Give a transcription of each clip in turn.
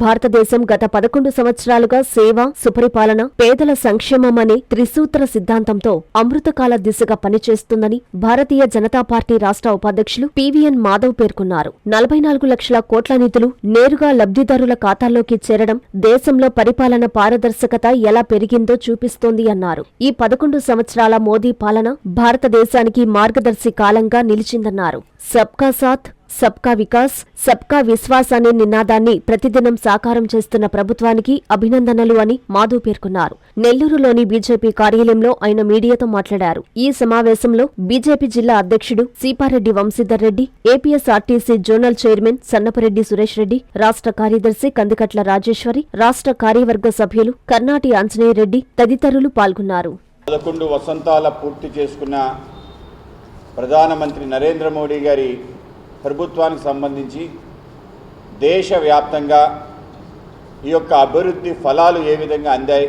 భారతదేశం గత పదకొండు సంవత్సరాలుగా సేవ సుపరిపాలన పేదల సంక్షేమం అనే త్రిసూత్ర సిద్ధాంతంతో అమృతకాల దిశగా పనిచేస్తుందని భారతీయ జనతా పార్టీ రాష్ట్ర ఉపాధ్యక్షులు పివిఎన్ మాధవ్ పేర్కొన్నారు. నలభై నాలుగు లక్షల కోట్ల నిధులు నేరుగా లబ్ధిదారుల ఖాతాల్లోకి చేరడం దేశంలో పరిపాలన పారదర్శకత ఎలా పెరిగిందో చూపిస్తోంది అన్నారు. ఈ పదకొండు సంవత్సరాల మోదీ పాలన భారతదేశానికి మార్గదర్శి కాలంగా నిలిచిందన్నారు. సబ్కా సాత్ సబ్కా వికాస్ సబ్కా విశ్వాస్ అనే నినాదాన్ని ప్రతిదినం సాకారం చేస్తున్న ప్రభుత్వానికి అభినందనలు అని మాధవ్ పేర్కొన్నారు. నెల్లూరులోని బీజేపీ కార్యాలయంలో ఆయన మీడియాతో మాట్లాడారు. ఈ సమావేశంలో బీజేపీ జిల్లా అధ్యక్షుడు Sipareddy Vamshidhar Reddy APSRTC zonal chairman Sannapareddy Suresh Reddy రాష్ట్ర కార్యదర్శి కందికట్ల రాజేశ్వరి రాష్ట్ర కార్యవర్గ సభ్యులు కర్ణాటి ఆంజనేయ రెడ్డి తదితరులు పాల్గొన్నారు. పదకొండు వసంతాల పూర్తి చేసుకున్న ప్రధానమంత్రి నరేంద్ర మోడీ గారి ప్రభుత్వానికి సంబంధించి దేశవ్యాప్తంగా ఈ యొక్క అభివృద్ధి ఫలాలు ఏ విధంగా అందాయి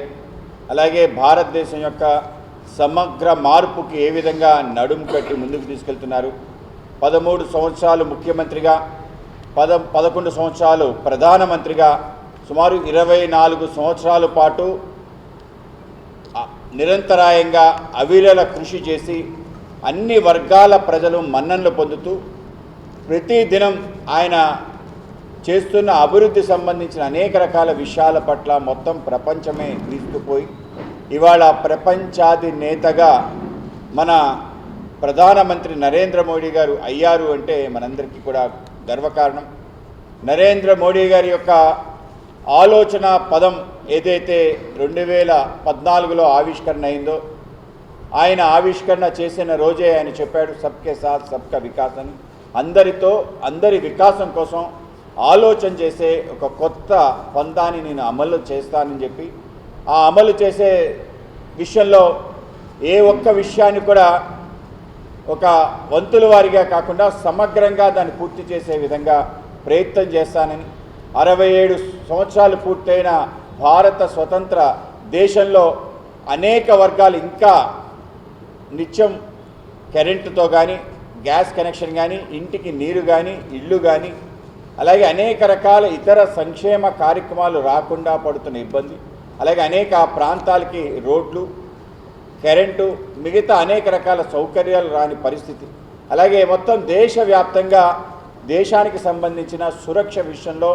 అలాగే భారతదేశం యొక్క సమగ్ర మార్పుకి ఏ విధంగా నడుము కట్టి ముందుకు తీసుకెళ్తున్నారు. పదమూడు సంవత్సరాలు ముఖ్యమంత్రిగా పద పదకొండు సంవత్సరాలు ప్రధానమంత్రిగా సుమారు ఇరవై నాలుగు సంవత్సరాల పాటు నిరంతరాయంగా అవిరల కృషి చేసి అన్ని వర్గాల ప్రజలు మన్ననలు పొందుతూ ప్రతి దినం ఆయన చేస్తున్న అభివృద్ధి సంబంధించిన అనేక రకాల విషయాల పట్ల మొత్తం ప్రపంచమే తీసుకుపోయి ఇవాళ ప్రపంచాది నేతగా మన ప్రధానమంత్రి నరేంద్ర మోడీ గారు అయ్యారు అంటే మనందరికీ కూడా గర్వకారణం. నరేంద్ర మోడీ గారి యొక్క ఆలోచన పదం ఏదైతే రెండు వేల పద్నాలుగులో ఆవిష్కరణ అయిందో ఆయన ఆవిష్కరణ చేసిన రోజే ఆయన చెప్పాడు సబ్కే సాత్ సబ్కా వికాస్ అని. అందరితో అందరి వికాసం కోసం ఆలోచన చేసే ఒక కొత్త పందాన్ని నేను అమలు చేస్తానని చెప్పి ఆ అమలు చేసే విషయంలో ఏ ఒక్క విషయాన్ని కూడా ఒక వంతుల వారిగా కాకుండా సమగ్రంగా దాన్ని పూర్తి చేసే విధంగా ప్రయత్నం చేస్తానని అరవై ఏడు సంవత్సరాలు పూర్తయిన భారత స్వతంత్ర దేశంలో అనేక వర్గాలు ఇంకా నిత్యం కరెంటుతో కానీ గ్యాస్ కనెక్షన్ కానీ ఇంటికి నీరు కానీ ఇల్లు కానీ అలాగే అనేక రకాల ఇతర సంక్షేమ కార్యక్రమాలు రాకుండా పడుతున్న ఇబ్బంది. అలాగే అనేక ప్రాంతాలకి రోడ్లు కరెంటు మిగతా అనేక రకాల సౌకర్యాలు రాని పరిస్థితి. అలాగే మొత్తం దేశవ్యాప్తంగా దేశానికి సంబంధించిన సురక్ష విషయంలో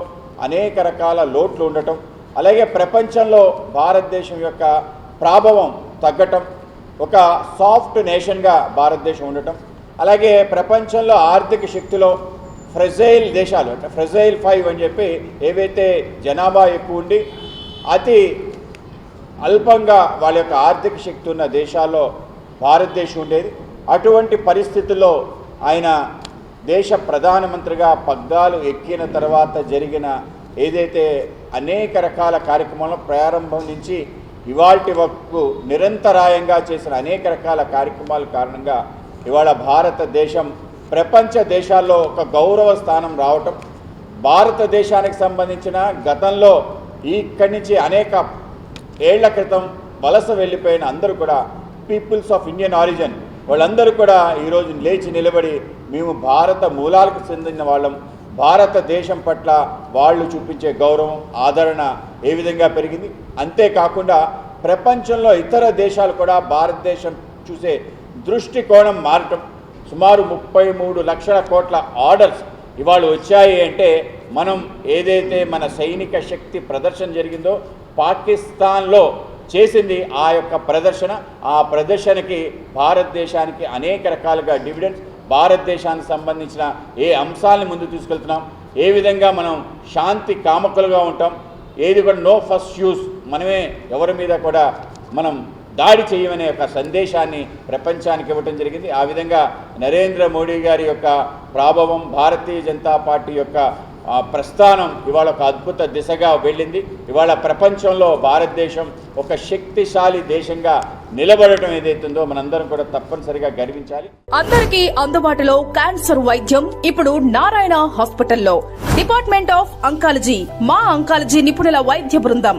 అనేక రకాల లోట్లు ఉండటం అలాగే ప్రపంచంలో భారతదేశం యొక్క ప్రాభవం తగ్గటం ఒక సాఫ్ట్ నేషన్గా భారతదేశం ఉండటం అలాగే ప్రపంచంలో ఆర్థిక శక్తిలో ఫ్రెజైల్ దేశాలు అంటే ఫ్రెజైల్ ఫైవ్ అని చెప్పి ఏవైతే జనాభా ఎక్కువ ఉండి అతి అల్పంగా వాళ్ళ యొక్క ఆర్థిక శక్తి ఉన్న దేశాల్లో భారతదేశం ఉండేది. అటువంటి పరిస్థితుల్లో ఆయన దేశ ప్రధానమంత్రిగా పగ్గాలు ఎక్కిన తర్వాత జరిగిన ఏదైతే అనేక రకాల కార్యక్రమాలను ప్రారంభం నుంచి ఇవాల్టి వరకు నిరంతరాయంగా చేసిన అనేక రకాల కార్యక్రమాల కారణంగా ఇవాళ భారతదేశం ప్రపంచ దేశాల్లో ఒక గౌరవ స్థానం రావటం భారతదేశానికి సంబంధించిన గతంలో ఇక్కడి నుంచి అనేక ఏళ్ళ క్రితం వలస వెళ్ళిపోయిన అందరూ కూడా పీపుల్స్ ఆఫ్ ఇండియన్ ఆరిజిన్ వాళ్ళందరూ కూడా ఈరోజు లేచి నిలబడి మేము భారత మూలాలకు చెందిన వాళ్ళం. భారతదేశం పట్ల వాళ్ళు చూపించే గౌరవం ఆదరణ ఏ విధంగా పెరిగింది? అంతేకాకుండా ప్రపంచంలో ఇతర దేశాలు కూడా భారతదేశం చూసే దృష్టికోణం మారటం. సుమారు ముప్పై మూడు లక్షల కోట్ల ఆర్డర్స్ ఇవాళ వచ్చాయి అంటే మనం ఏదైతే మన సైనిక శక్తి ప్రదర్శన జరిగిందో పాకిస్తాన్లో చేసింది ఆ యొక్క ప్రదర్శన. ఆ ప్రదర్శనకి భారతదేశానికి అనేక రకాలుగా డివిడెండ్స్ భారతదేశానికి సంబంధించిన ఏ అంశాలను ముందు తీసుకెళ్తున్నాం. ఏ విధంగా మనం శాంతి కామకులుగా ఉంటాం. ఏది కూడా నో ఫస్ట్ యూస్ మనమే ఎవరి మీద కూడా మనం దాడి చేయమనే ఒక సందేశాన్ని ప్రపంచానికి ఇవ్వటం జరిగింది. ఆ విధంగా నరేంద్ర మోడీ గారి యొక్క ప్రాభవం భారతీయ జనతా పార్టీ యొక్క ప్రస్థానం ఇవాళ ఒక అద్భుత దిశగా వెళ్ళింది. ఇవాళ ప్రపంచంలో భారతదేశం ఒక శక్తిశాలి దేశంగా నిలబడటం ఏదైతుందో మనందరం కూడా తప్పనిసరిగా గర్వించాలి. అందరికీ అందుబాటులో క్యాన్సర్ వైద్యం ఇప్పుడు నారాయణ హాస్పిటల్లో. డిపార్ట్మెంట్ ఆఫ్ అంకాలజీ మా అంకాలజీ నిపుణుల వైద్య బృందం.